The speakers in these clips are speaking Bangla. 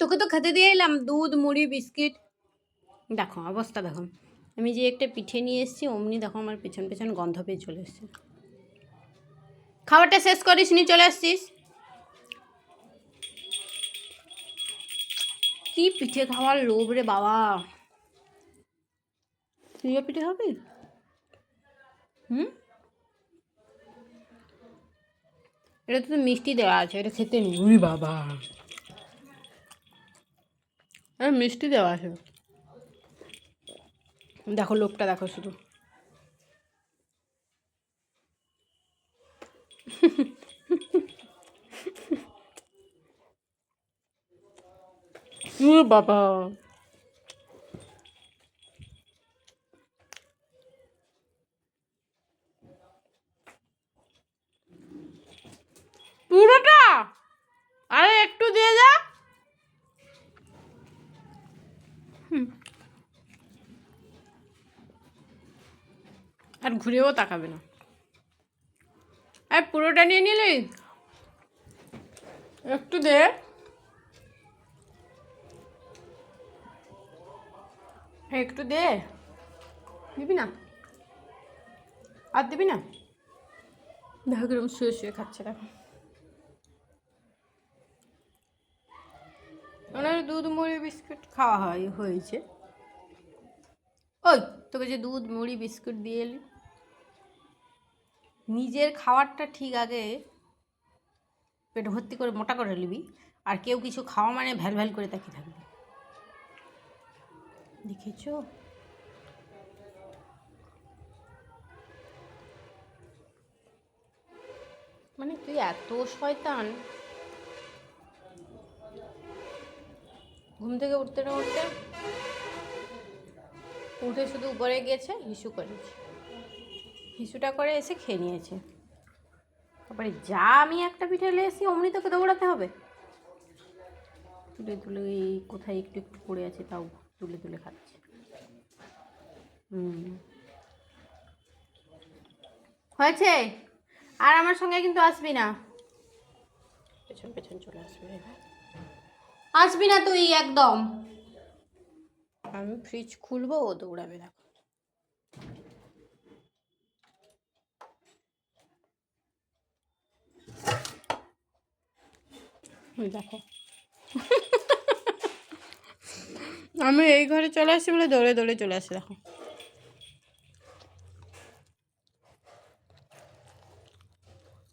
তোকে তো খেতে দিয়ে এলাম, দুধ, মুড়ি, বিস্কিট। দেখো, অবস্থা দেখো। আমি যে একটা পিঠে নিয়ে এসেছি, অমনি দেখো আমার পেছন পেছন গন্ধ পেয়ে চলে এসছে। খাবারটা শেষ করিস নি চলে আসছিস? কি পিঠে খাওয়ার লোভ রে বাবা। তুইও পিঠে খাবি হুম? এটা তো মিষ্টি দেওয়া আছে, এটা খেতে উরি বাবা। এটা মিষ্টি দেওয়া আছে। দেখো লোকটা দেখো শুধু। বাবা পুরোটা আরে একটু দিয়ে যা হুম। আর ঘুরেও তাকাবে না। আর পুরোটা নিয়ে নিলি? একটু দে। একটু দে। দিবি না? আর দিবি না? দেখো শুয়ে শুয়ে খাচ্ছে দেখো। ওনার দুধ মুড়ি বিস্কুট খাওয়া হয়, হয়েছে। ওই, তোকে যে দুধ মুড়ি বিস্কুট দিয়ে এলি। নিজের খাবারটা ঠিক আগে পেট ভর্তি করে মোটা করে নিবি, আর কেউ কিছু খাওয়া মানে ভ্যাল ভ্যাল করে তাকিয়ে থাকবি। দেখেছ? মানে তুই এত শয়তান। ঘুম থেকে উঠতে না উঠতে? উঠে শুধু উপরে গিয়েছে, হিসু করেছে। হিসুটা করে এসে খেয়ে নিয়েছে। তারপরে যা আমি একটা পিঠে এলে এসি অমনি তোকে দৌড়াতে হবে। তুলে তুলে এই কোথায় একটু একটু পড়ে আছে, তাও তুলে তুলে খাচ্ছে। হুম। হয়েছে? আর আমার সঙ্গে কিন্তু আসবি না। পেছন পেছন চলে আসবে। আসবি না তুই একদম। আমি ফ্রিজ খুলবো, ও দৌড়াবে দেখো। দেখো। আমি এই ঘরে চলে আসছি বলে দৌড়ে দৌড়ে চলে আসি দেখো।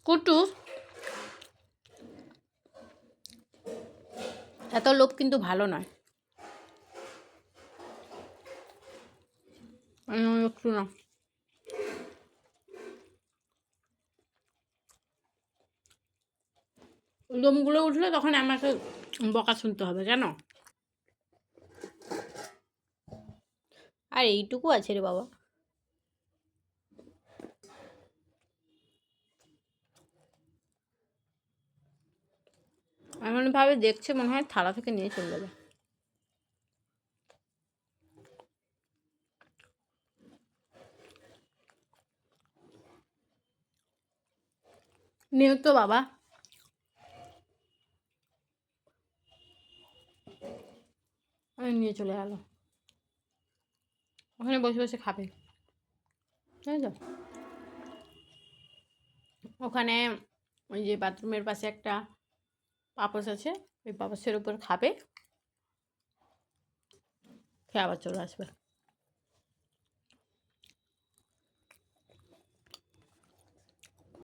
কুটু এত লোভ কিন্তু ভালো নয়। একটু না। লোমগুলো উঠলে তখন আমাকে বকা শুনতে হবে কেন আর এইটুকু আছে রে বাবা। এমন ভাবে দেখছে, মনে হয় থালা থেকে নিয়ে চলে যাবে। নিহত বাবা। আমি নিয়ে চলে গেল। ওখানে বসে বসে খাবে। ওখানে ওই যে বাথরুমের পাশে একটা পাপোস আছে ওই পাপসের উপর খাবে খেয়ে আবার চলে আসবে।